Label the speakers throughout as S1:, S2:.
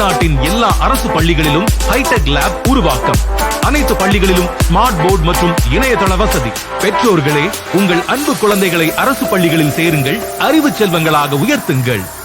S1: அரசு பள்ளிகளிலும் hitech lab உருவாக்கம். அனைத்து பள்ளிகளிலும் ஸ்மார்ட் போர்டு மற்றும் இணையதள வசதி. பெற்றோர்களே உங்கள் அன்பு குழந்தைகளை அரசு பள்ளிகளில் சேருங்கள் அறிவு செல்வங்களாக உயர்த்துங்கள்.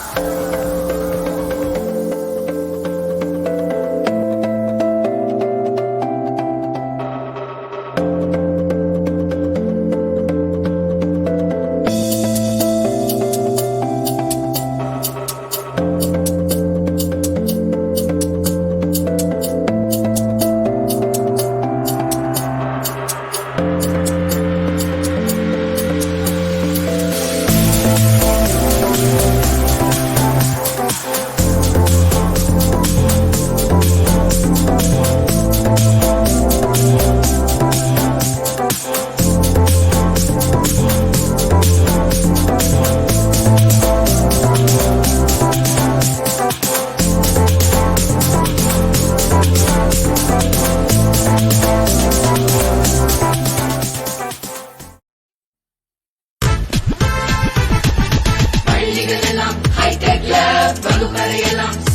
S2: ஹைடெக் லேப்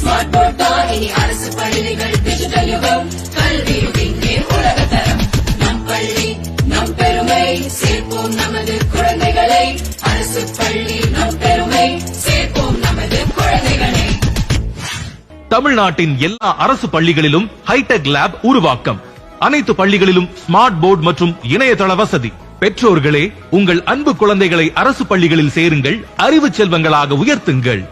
S2: ஸ்மார்ட் போர்ட் தான். இனி அரசு பள்ளிகள் டிஜிட்டல் யுகம் இங்கே நம் பள்ளி நம் பெருமை சேர்ப்போம் நமது குழந்தைகளை. அரசு பள்ளி நம் பெருமை சேர்ப்போம் நமது குழந்தைகளை.
S1: தமிழ்நாட்டின் எல்லா அரசு பள்ளிகளிலும் ஹைடெக் லேப் உருவாக்கம். அனைத்து பள்ளிகளிலும் ஸ்மார்ட் போர்டு மற்றும் இணையதள வசதி. பெற்றோர்களே உங்கள் அன்பு குழந்தைகளை அரசு பள்ளிகளில் சேருங்கள் அறிவு செல்வங்களாக உயர்த்துங்கள்.